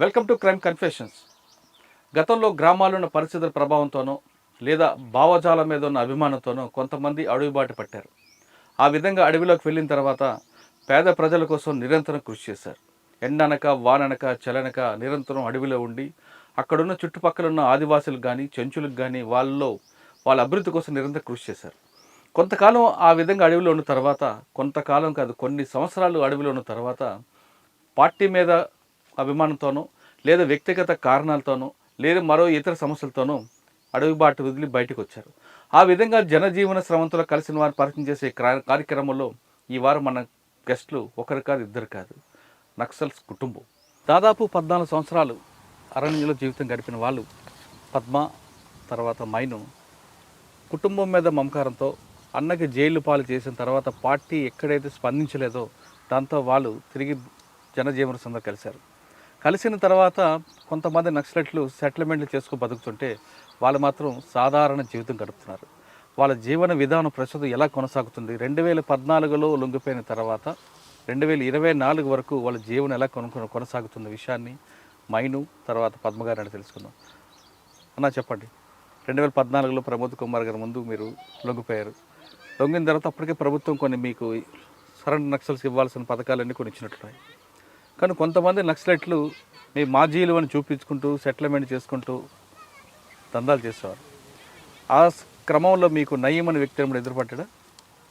Welcome to crime confessions. గతంలో గ్రామాల్లో ఉన్న పరిస్థితుల ప్రభావంతోనో లేదా భావజాలం మీద ఉన్న అభిమానంతోనో కొంతమంది అడవిబాటు పట్టారు. ఆ విధంగా అడవిలోకి వెళ్ళిన తర్వాత పేద ప్రజల కోసం నిరంతరం కృషి చేశారు. ఎండనక వాననక చలనక నిరంతరం అడవిలో ఉండి అక్కడున్న చుట్టుపక్కల ఉన్న ఆదివాసులకు కానీ చెంచులకు కానీ వాళ్ళలో వాళ్ళ అభివృద్ధి కోసం నిరంతరం కృషి చేశారు. కొంతకాలం ఆ విధంగా అడవిలో ఉన్న తర్వాత కొంతకాలం కాదు కొన్ని సంవత్సరాలు అడవిలో ఉన్న తర్వాత పార్టీ మీద అభిమానంతోనో లేదా వ్యక్తిగత కారణాలతోనో లేదా మరో ఇతర సమస్యలతోనో అడవి బాట వదిలి బయటకు వచ్చారు ఆ విధంగా జనజీవన శ్రమంతో కలిసిన వారిని పరిచయం చేసే కార్యక్రమంలో ఈ వారం మన గెస్టులు ఒకరు కాదు ఇద్దరు కాదు. నక్సల్స్ కుటుంబం. దాదాపు పద్నాలుగు సంవత్సరాలు అరణ్యంలో జీవితం గడిపిన వాళ్ళు పద్మ తర్వాత మైను కుటుంబం మీద మమకారంతో అన్నకి జైలు పాలు చేసిన తర్వాత పార్టీ ఎక్కడైతే స్పందించలేదో దాంతో వాళ్ళు తిరిగి జనజీవన సందర్ కలిశారు. కలిసిన తర్వాత కొంతమంది నక్సలెట్లు సెటిల్మెంట్లు చేసుకుని బతుకుతుంటే వాళ్ళు మాత్రం సాధారణ జీవితం గడుపుతున్నారు. వాళ్ళ జీవన విధానం ప్రస్తుతం ఎలా కొనసాగుతుంది? రెండు వేల పద్నాలుగులో లొంగిపోయిన తర్వాత రెండు వేల ఇరవై నాలుగు వరకు వాళ్ళ జీవనం ఎలా కొను కొనసాగుతున్న విషయాన్ని మైను తర్వాత పద్మగారిని తెలుసుకుందాం. అన్న చెప్పండి. రెండు వేల పద్నాలుగులో ప్రమోద్ కుమార్ గారి ముందు మీరు లొంగిపోయారు. లొంగిన తర్వాత అప్పటికే ప్రభుత్వం కొన్ని మీకు సరెండర్ నక్సల్స్ ఇవ్వాల్సిన పథకాలన్నీ కొన్ని ఇచ్చినట్లున్నాయి కానీ కొంతమంది నక్సలెట్లు మీ మాజీలు అని చూపించుకుంటూ సెటిల్మెంట్ చేసుకుంటూ దందాలు చేసేవారు. ఆ క్రమంలో మీకు నయ్యం అనే వ్యక్తి ఏమైనా ఎదురుపడ్డా?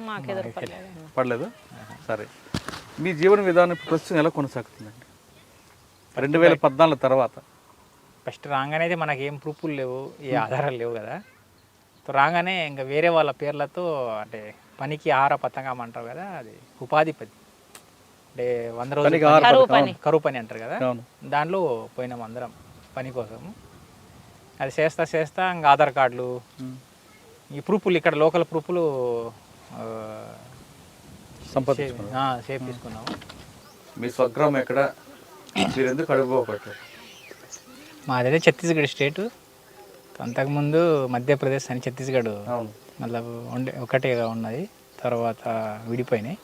మాకు ఎదురుపడలేదు. పడలేదు? సరే. మీ జీవన విధానం ప్రస్తుతం ఎలా కొనసాగుతుందండి? రెండు వేల పద్నాలుగు తర్వాత. ఫస్ట్ రాగానే అయితే మనకి ఏం ప్రూఫ్లు లేవు ఏ ఆధారాలు లేవు కదా. సో రాగానే ఇంకా వేరే వాళ్ళ పేర్లతో అంటే పనికి ఆహార పతంగం అంటారు కదా అది ఉపాధి పది అంటే వంద రోజులు కరువు పని కరువు పని అంటారు కదా? అవును. దాంట్లో పోయినాం అందరం పని కోసం. అది చేస్తా చేస్తా ఇంకా ఆధార్ కార్డులు ఈ ప్రూఫ్లు ఇక్కడ లోకల్ ప్రూఫ్లు ఆ, సంపాదించుకున్నారు ఆ, సేవ్ తీసుకున్నాము. మీ స్వగ్రామం ఎక్కడ? మీరు ఎందుకు అడుగుపోబట్టారు మాదైతే ఛత్తీస్గఢ్ స్టేట్. అంతకుముందు మధ్యప్రదేశ్ అని ఛత్తీస్గఢ్ అవును. మళ్ళీ ఉండే ఒకటేగా ఉన్నది. తర్వాత విడిపోయినాయి.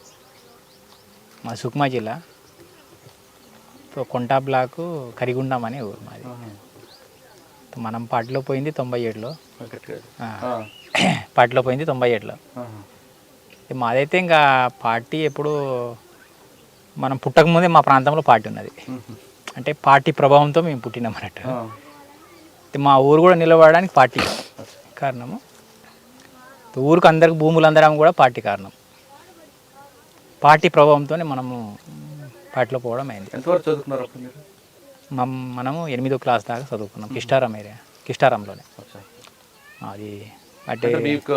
మా సుక్మా జిల్లా. సో కొంటా బ్లాకు కరిగుండం అనే ఊరు మాది. మనం పార్టీలో పోయింది తొంభై ఏడులో. పార్టీలో పోయింది తొంభై ఏడులో. మాదైతే ఇంకా పార్టీ ఎప్పుడు మనం పుట్టకముందే మా ప్రాంతంలో పార్టీ ఉన్నది. అంటే పార్టీ ప్రభావంతో మేము పుట్టినాం అన్నట్టు. మా ఊరు కూడా నిలబడడానికి పార్టీ కారణము. ఊరికి అందరికి భూములు అందడం కూడా పార్టీ కారణం. పార్టీ ప్రభావంతోనే మనము పార్టీలో పోవడం అయింది. ఎంతవరకు చదువుకున్నారు మనము ఎనిమిదో క్లాస్ దాకా చదువుకున్నాం కిష్టారం ఏరియా కిష్టారంలోనే. అది అంటే మీకు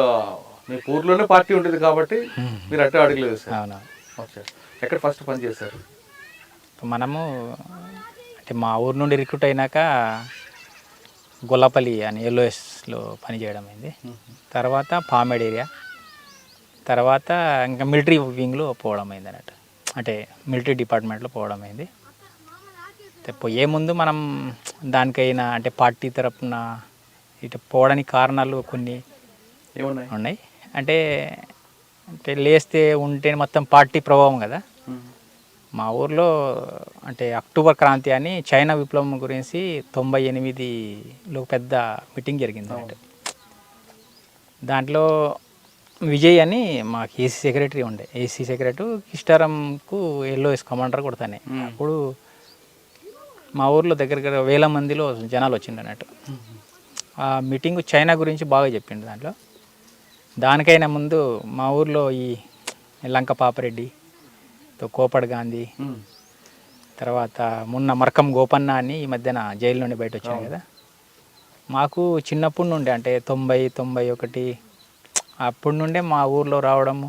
మీ ఊర్లోనే పార్టీ ఉండేది కాబట్టి మీరు అట్టే అడుగులు వేశారు. అవును. ఎక్కడ ఫస్ట్ పని చేశారు? మనము అంటే మా ఊరు నుండి రిక్రూట్ అయినాక గొల్లపల్లి అని ఎల్ఓఎస్లో పనిచేయడం అయింది. తర్వాత పామెడ్ ఏరియా తర్వాత ఇంకా మిలిటరీ వింగ్లో పోవడం అయింది అన్నట్టు అంటే మిలిటరీ డిపార్ట్మెంట్లో పోవడం అయింది పోయే ముందు మనం దానికైనా అంటే పార్టీ తరపున ఇటు పోవడానికి కారణాలు కొన్ని ఉన్నాయి. అంటే అంటే లేస్తే ఉంటే మొత్తం పార్టీ ప్రభావం కదా. మా ఊర్లో అంటే అక్టోబర్ క్రాంతి అని చైనా విప్లవం గురించి తొంభై ఎనిమిదిలో పెద్ద మీటింగ్ జరిగింది అన్నట్టు దాంట్లో విజయ్ అని మాకు ఏసీ సెక్రటరీ ఉండే. ఏసీ సెక్రటరీ కిస్టారంకు ఎల్ఓఎస్ కమాండర్ కొడతానే. అప్పుడు మా ఊర్లో దగ్గర దగ్గర వేల మందిలో జనాలు వచ్చిండు అన్నట్టు. ఆ మీటింగ్ చైనా గురించి బాగా చెప్పిండు దాంట్లో. దానికైనా ముందు మా ఊర్లో ఈ లంక పాపరెడ్డి కోపడ్ గాంధీ. తర్వాత మొన్న మరకం గోపన్న అని ఈ మధ్యన జైలు నుండి బయట వచ్చాడు కదా. మాకు చిన్నప్పటి నుండి అంటే తొంభై తొంభై ఒకటి అప్పటి నుండే మా ఊర్లో రావడము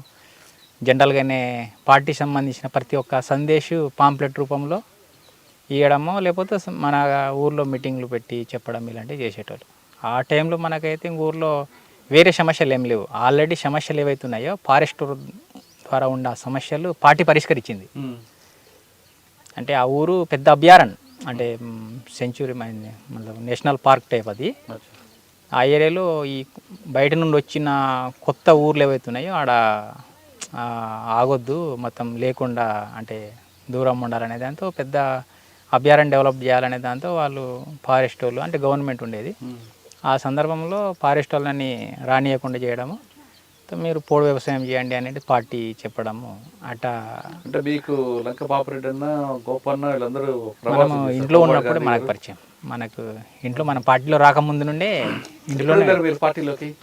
జనరల్గానే పార్టీ సంబంధించిన ప్రతి ఒక్క సందేశు పాంప్లెట్ రూపంలో ఇవ్వడము లేకపోతే మన ఊర్లో మీటింగ్లు పెట్టి చెప్పడం ఇలాంటివి చేసేటోళ్ళు. ఆ టైంలో మనకైతే ఇంక ఊర్లో వేరే సమస్యలు ఏం లేవు. ఆల్రెడీ సమస్యలు ఏవైతే ఉన్నాయో ఫారెస్ట్ ద్వారా ఉన్న సమస్యలు పార్టీ పరిష్కరించింది. అంటే ఆ ఊరు పెద్ద అభయారణ్ అంటే సెంచురీ నేషనల్ పార్క్ టైప్ అది. ఆ ఏరియాలో ఈ బయట నుండి వచ్చిన కొత్త ఊర్లు ఏవైతే ఉన్నాయో ఆడ ఆగొద్దు మొత్తం లేకుండా అంటే దూరం ఉండాలనే దాంతో పెద్ద అభయారణ్యం డెవలప్ చేయాలనే దాంతో వాళ్ళు ఫారెస్ట్ వాళ్ళు అంటే గవర్నమెంట్ ఉండేది. ఆ సందర్భంలో ఫారెస్ట్ వాళ్ళని రానియకుండా చేయడము మీరు పోడు వ్యవసాయం చేయండి అనేది పార్టీ చెప్పడము అట్టా అంటే మీకు లంక అన్న గోపన్న వీళ్ళందరూ మనము. ఇంట్లో ఉన్నప్పుడు మనకు. పరిచయం మనకు ఇంట్లో మన పార్టీలో రాకముందు నుండే మీరు పార్టీలోకి?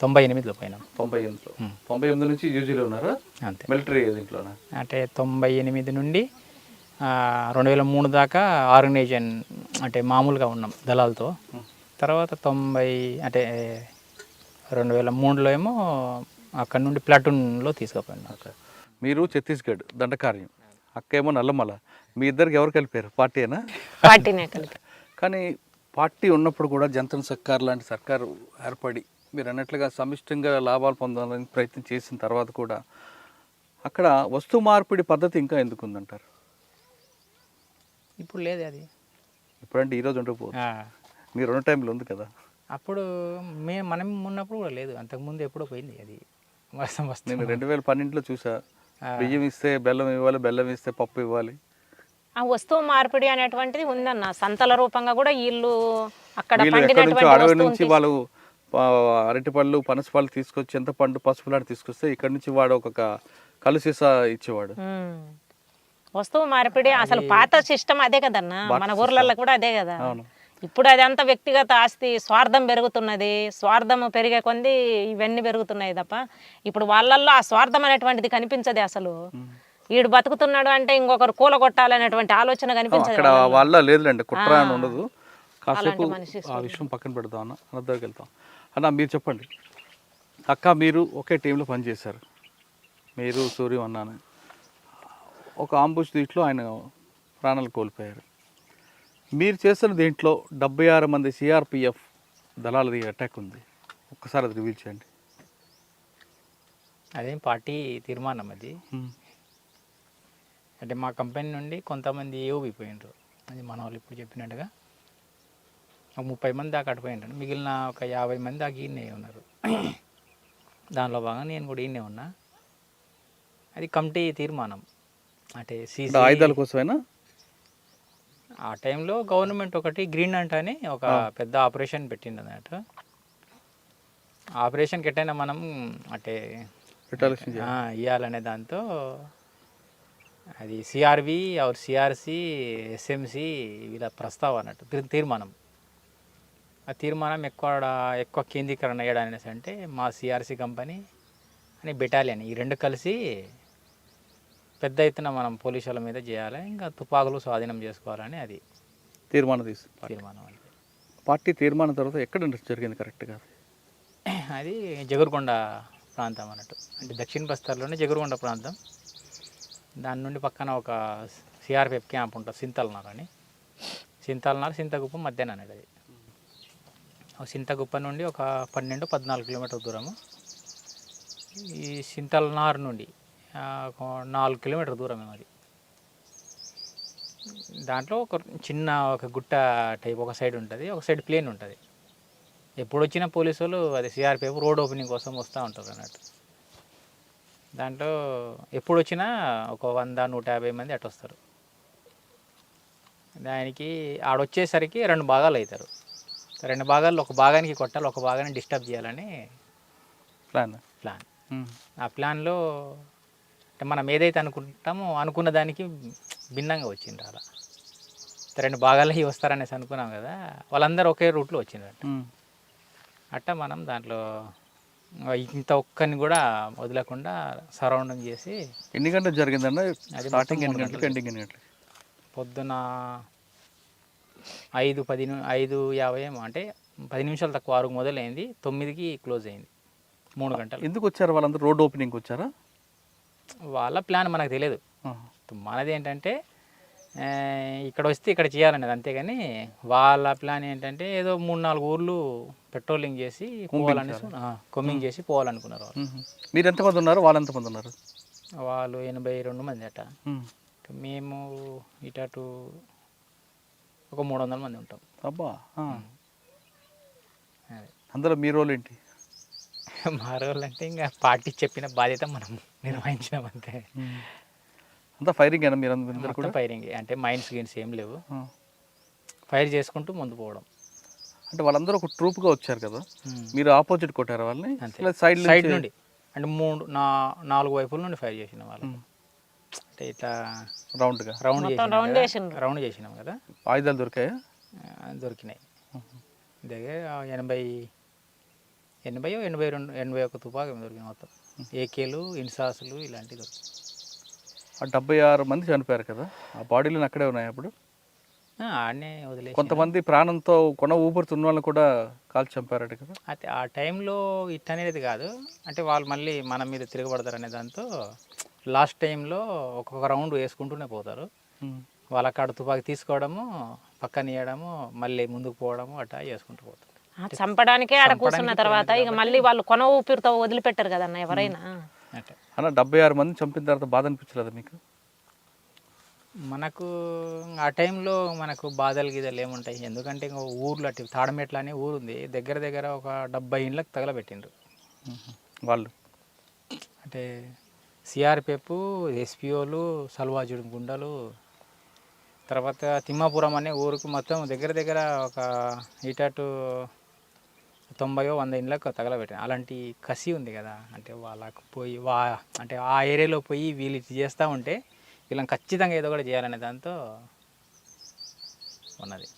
తొంభై ఎనిమిదిలో పోయినాం. తొంభై ఎనిమిదిలో. తొంభై ఎనిమిది నుంచి యూజీలో ఉన్నారా? అంతే. మిలిటరీ దీంట్లోనా అంటే తొంభై ఎనిమిది నుండి రెండు వేల మూడు దాకా ఆర్గనైజేషన్ అంటే మామూలుగా ఉన్నాం దళాలతో. తర్వాత తొంభై అంటే రెండు వేల మూడులో ఏమో అక్కడ నుండి ప్లాటూన్లో తీసుకుపోయినాం. మీరు ఛత్తీస్గఢ్ దండకార్యం. అక్క ఏమో నల్లమల. మీ ఇద్దరికి ఎవరు కలిపారు? పార్టీనా పార్టీనే కలిపి. కానీ పార్టీ ఉన్నప్పుడు కూడా జంతన్ సర్కార్ లాంటి సర్కారు ఏర్పడి మీరు అన్నట్లుగా సమిష్టంగా లాభాలు పొందాలని ప్రయత్నం చేసిన తర్వాత కూడా అక్కడ వస్తు మార్పిడి పద్ధతి ఇంకా ఎందుకు ఉందంటారు ఇప్పుడు లేదు అది. ఇప్పుడంటే ఈరోజు ఉండకపోదు ఆ, మీరు రెండు టైంలో ఉంది కదా. అప్పుడు మే మనం ఉన్నప్పుడు కూడా లేదు. అంతకుముందు ఎప్పుడో పోయింది అది. వస్తాం వస్తాం నేను రెండు వేల పన్నెండులో చూసా. బియ్యం ఇస్తే బెల్లం ఇవ్వాలి బెల్లం ఇస్తే పప్పు ఇవ్వాలి. ఆ వస్తువు మార్పిడి అనేటువంటిది ఉందన్న. సంతల రూపంగా కూడా వీళ్ళు అక్కడ వీళ్ళు ఎక్కడి నుంచో పండినటువంటి అడవి నుంచి వాళ్ళు అరటిపళ్ళు పనసపళ్ళు తీసుకొచ్చి ఎంత పండు పసుపులాంటి తీసుకొస్తే ఇక్కడ నుంచి వాడు ఒక కలు సీసా ఇచ్చేవాడు. వస్తువు మార్పిడి అసలు పాత సిస్టమ్ అదే కదన్నా. మన ఊర్లలో కూడా అదే కదా. అవును. ఇప్పుడు అది అంత వ్యక్తిగత ఆస్తి స్వార్థం పెరుగుతున్నది. స్వార్థం పెరిగే కొంది ఇవన్నీ పెరుగుతున్నాయి తప్ప ఇప్పుడు వాళ్ళల్లో ఆ స్వార్థం అనేటువంటిది కనిపించదు అసలు. వీడు బతుకుతున్నాడు అంటే ఇంకొకరు కూల కొట్టాలనేటువంటి ఆలోచన కనిపించదు వాళ్ళ లేదులేండి కుట్ర ఉండదు. కాసేపు ఆ విషయం పక్కన పెడదాం అన్న అన్న దగ్గరికి వెళ్తాం. అన్న మీరు చెప్పండి. అక్క మీరు ఒకే టీంలో పనిచేశారు మీరు సూర్యం అన్నాను. ఒక ఆంబుష్ దీంట్లో ఆయన ప్రాణాలు కోల్పోయారు. మీరు చేస్తున్న దీంట్లో డెబ్బై ఆరు మంది సిఆర్పిఎఫ్ దళాలది అటాక్ ఉంది. ఒక్కసారి అది రివీల్ చేయండి. అదేం పార్టీ తీర్మానం అది. అంటే మా కంపెనీ నుండి కొంతమంది ఏఓబి పోయినరు అది మన వాళ్ళు ఇప్పుడు చెప్పినట్టుగా ఒక ముప్పై మంది దాకా అటుపోయినారు మిగిలిన ఒక యాభై మంది దాకా ఈయనే ఉన్నారు. దానిలో భాగంగా నేను కూడా ఈయనే ఉన్నా. అది కమిటీ తీర్మానం. అంటే అంటే సీసీ ఆయుధాల కోసమేనా? ఆ టైంలో గవర్నమెంట్ ఒకటి గ్రీన్ అంట్ అని ఒక పెద్ద ఆపరేషన్ పెట్టింది అన్నట్టు ఆపరేషన్కి ఎట్టయినా మనం అంటే ఇవ్వాలనే దాంతో అది సిఆర్వి ఆర్ సిఆర్సి ఎస్ఎంసి వీళ్ళ ప్రస్తావన అన్నట్టు తీర్- తీర్మానం. ఆ తీర్మానం ఎక్కువ ఎక్కువ కేంద్రీకరణ అయ్యడానికి అంటే మా సిఆర్సి కంపెనీ అని బెటాలియన్ ఈ రెండు కలిసి పెద్ద ఎత్తున మనం పోలీసుల మీద చేయాలి? ఇంకా తుపాకులు స్వాధీనం చేసుకోవాలని అది తీర్మానం తీసి తీర్మానం అంటే. పార్టీ తీర్మానం తర్వాత ఎక్కడ జరిగింది కరెక్ట్గా అది? జగురుకొండ ప్రాంతం అన్నట్టు. అంటే దక్షిణ బస్తార్లోనే జగురుకొండ ప్రాంతం. దాని నుండి పక్కన ఒక సిఆర్పిఎఫ్ క్యాంప్ ఉంటుంది సింతల్నార్ అని. సింతల్నార్ సింతగుప్ప మధ్యాహ్నం అనేది అది. సింతగుప్ప నుండి ఒక పన్నెండు పద్నాలుగు కిలోమీటర్ దూరము. ఈ సింతల్నార్ నుండి నాలుగు కిలోమీటర్ దూరం అది. దాంట్లో ఒక చిన్న ఒక గుట్ట టైప్ ఒక సైడ్ ఉంటుంది ఒక సైడ్ ప్లేన్ ఉంటుంది. ఎప్పుడు వచ్చిన పోలీసు వాళ్ళు అది సిఆర్పిఎఫ్ రోడ్ ఓపెనింగ్ కోసం వస్తూ ఉంటారు అన్నట్టు. దాంట్లో ఎప్పుడు వచ్చినా ఒక వంద నూట యాభై మంది అటు వస్తారు. దానికి ఆడొచ్చేసరికి రెండు భాగాలు అవుతారు రెండు భాగాల్లో ఒక భాగానికి కొట్టాలి ఒక భాగాన్ని డిస్టర్బ్ చేయాలని ప్లాన్. ప్లాన్. ఆ ప్లాన్లో మనం ఏదైతే అనుకుంటామో అనుకున్న దానికి భిన్నంగా వచ్చింది అలా. రెండు భాగాలకి వస్తారనేసి అనుకున్నాం కదా వాళ్ళందరూ ఒకే రూట్లో వచ్చిండ్రు అట్ట మనం దాంట్లో ఇంత ఒక్కని కూడా వదలకుండా సరౌండింగ్ చేసి ఎన్ని జరిగిందన్న? స్టార్టింగ్ మొత్తం ఎన్ని మూడు గంటలకు ఎండింగ్ ఎన్ని గంటలకు? పొద్దున ఐదు పది ఐదు యాభై ఏమో అంటే పది నిమిషాలు తక్కువ ఆరుకు మొదలైంది తొమ్మిదికి క్లోజ్ అయింది. మూడు గంటలు. ఎందుకు వచ్చారు వాళ్ళందరూ? రోడ్ ఓపెనింగ్ వచ్చారా? వాళ్ళ ప్లాన్ మనకు తెలియదు. మనది ఏంటంటే ఇక్కడ వస్తే ఇక్కడ చేయాలనేది అంతేగాని వాళ్ళ ప్లాన్ ఏంటంటే ఏదో మూడు నాలుగు ఊర్లు పెట్రోలింగ్ చేసి పోవాలనేసి కొమ్మింగ్ చేసి పోవాలనుకున్నారు వాళ్ళు. మీరు ఎంతమంది ఉన్నారు? వాళ్ళు ఎంతమంది ఉన్నారు? వాళ్ళు ఎనభై రెండు మంది అట. మ్మ్. ఇటు ఒక మూడు వందల మంది ఉంటాం. అబ్బా. అందులో మీ రోల్ ఏంటి? మా రోజులు అంటే ఇంకా పార్టీ చెప్పిన బాధ్యత మనం నిర్వహించినాం అంతే అంతా ఫైరింగ్ అయినా మీరు అందరూ కూడా? ఫైరింగ్. అంటే మైన్స్ గిన్స్ ఏం లేవు. ఫైర్ చేసుకుంటూ ముందు పోవడం. అంటే వాళ్ళందరూ ఒక ట్రూప్గా వచ్చారు కదా? మీరు ఆపోజిట్ కొట్టారు వాళ్ళని? అంతే. సైడ్ సైడ్ నుండి. అంటే మూడు నా నాలుగు వైపుల నుండి ఫైర్ చేసిన వాళ్ళు అంటే ఇట్లా రౌండ్గా. రౌండ్ మొత్తం చేసినాం. రౌండ్ చేసినాం కదా. ఆయుధాలు దొరికాయా? దొరికినాయి. దగ్గర ఎనభై ఎనభై ఎనభై రెండు ఎనభై ఒక తుపాకీ దొరికినాయి మొత్తం. ఏకేలు ఇన్సాసులు ఇలాంటివి దొరికినాయి. ఆ డెబ్బై ఆరు మంది చనిపోయారు కదా? ఆ బాడీలు అక్కడే ఉన్నాయి అప్పుడు? ఆడనే వదిలేసి కొంతమంది ప్రాణంతో కొన ఊపిరితున్న వాళ్ళని కూడా కాల్చి చంపారట కదా? అయితే ఆ టైంలో ఇట్ అనేది కాదు. అంటే వాళ్ళు మళ్ళీ మన మీద తిరగబడతారు అనే దాంతో లాస్ట్ టైంలో ఒక్కొక్క రౌండ్ వేసుకుంటూనే పోతారు. వాళ్ళ కాడ తుపాకీ తీసుకోవడము పక్కన ఇవ్వడము మళ్ళీ ముందుకు పోవడము అట్లా చేసుకుంటూ పోతారు. చంపడానికే ఆడ కూర్చున్న తర్వాత ఇక మళ్ళీ వాళ్ళు కొన ఊపిరితో వదిలిపెట్టారు కదన్న ఎవరైనా. అంటే అన్న డెబ్బై ఆరు మంది చంపిన తర్వాత బాధ అనిపించలేదా మీకు? మనకు ఆ టైంలో మనకు బాధలు గీదలు ఏముంటాయి? ఎందుకంటే ఇంకా ఊర్లో అటు తాడమెట్ల అనే ఊరు ఉంది. దగ్గర దగ్గర ఒక డెబ్బై ఇండ్లకు తగలబెట్టిండ్రు. వాళ్ళు? అంటే సిఆర్పిఎఫ్ ఎస్పిఓలు సల్వాజుడు గుండలు తర్వాత తిమ్మాపురం అనే ఊరుకు మొత్తం దగ్గర దగ్గర ఒక ఇటటు తొంభయో వంద ఇండ్లకు తగలబెట్టిన. అలాంటి కసి ఉంది కదా అంటే వాళ్ళకు పోయి వా అంటే ఆ ఏరియాలో పోయి వీళ్ళు ఇది చేస్తూ ఉంటే వీళ్ళని ఖచ్చితంగా ఏదో ఒకటి చేయాలనే దాంతో ఉన్నది.